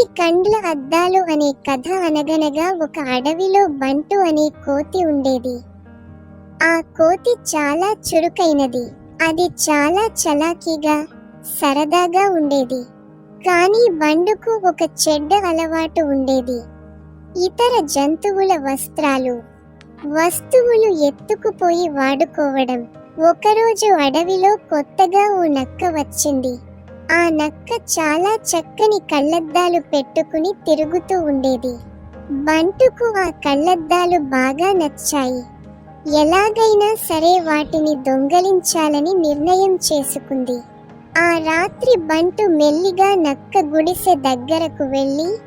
కండ్ల అద్దాలు అనే కథ అనగనగా ఒక అడవిలో బంటు అనే కోతి ఉండేది. ఆ కోతి చాలా చురుకైనది. అది చాలా చలాకీగా సరదాగా ఉండేది. కానీ బండుకు ఒక చెడ్డ అలవాటు ఉండేది. ఇతర జంతువుల వస్త్రాలు. వస్తువులు ఎత్తుకుపోయి వాడుకోవడం. ఒకరోజు అడవిలో కొత్తగా ఓ నక్క వచ్చింది. ఆ నక్క చాలా చక్కని కళ్ళద్దాలు పెట్టుకుని తిరుగుతూ ఉండేది. బంటుకు ఆ కళ్ళద్దాలు బాగా నచ్చాయి. ఎలాగైనా సరే వాటిని దొంగలించాలని నిర్ణయం చేసుకుంది. ఆ రాత్రి బంటు మెల్లిగా నక్క గుడిసె దగ్గరకు వెళ్ళి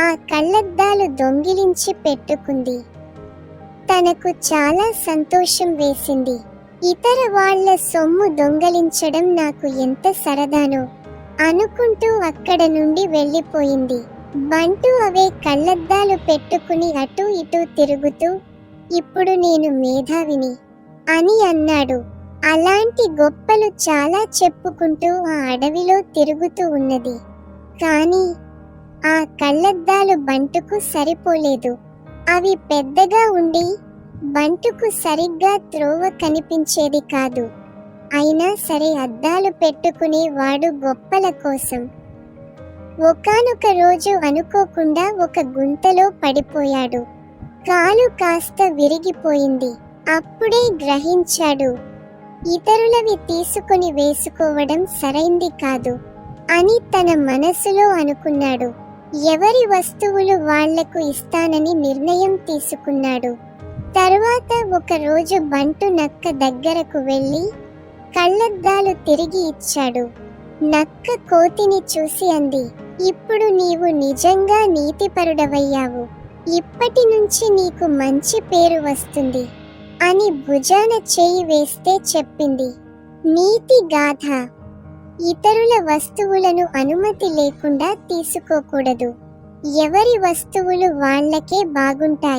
ఆ కళ్ళద్దాలు దొంగిలించి పెట్టుకుంది. తనకు చాలా సంతోషం వేసింది. ఇతర వాళ్ళ సొమ్ము దొంగలించడం నాకు ఎంత సరదానో అనుకుంటూ అక్కడ నుండి వెళ్ళిపోయింది. బంటు అవే కళ్ళద్దాలు పెట్టుకుని అటూ ఇటూ తిరుగుతూ ఇప్పుడు నేను మేధావిని అని అన్నాడు. అలాంటి గొప్పలు చాలా చెప్పుకుంటూ ఆ అడవిలో తిరుగుతూ ఉన్నది. కానీ ఆ కళ్ళద్దాలు బంటుకు సరిపోలేదు. అవి పెద్దగా ఉండి బంటుకు సరిగ్గా త్రోవ కనిపించేది కాదు. అయినా సరే అద్దాలు పెట్టుకునే వాడు గొప్పల కోసం. ఒకానొక రోజు అనుకోకుండా ఒక గుంతలో పడిపోయాడు. కాలు కాస్త విరిగిపోయింది. అప్పుడే గ్రహించాడు. ఇతరులవి తీసుకొని వేసుకోవడం సరైంది కాదు అని తన మనసులో అనుకున్నాడు. ఎవరి వస్తువులు వాళ్ళకు ఇస్తానని నిర్ణయం తీసుకున్నాడు. తరువాత ఒకరోజు బంటు నక్క దగ్గరకు వెళ్ళి కళ్ళద్దాలు తిరిగి ఇచ్చాడు. నక్క కోతిని చూసి అంది ఇప్పుడు నీవు నిజంగా నీతిపరుడవయ్యావు. ఇప్పటి నుంచి నీకు మంచి పేరు వస్తుంది అని భుజాన చేయి వేస్తే చెప్పింది. నీతి గాథ. ఇతరుల వస్తువులను అనుమతి లేకుండా తీసుకోకూడదు. ఎవరి వస్తువులు వాళ్ళకే బాగుంటాయి.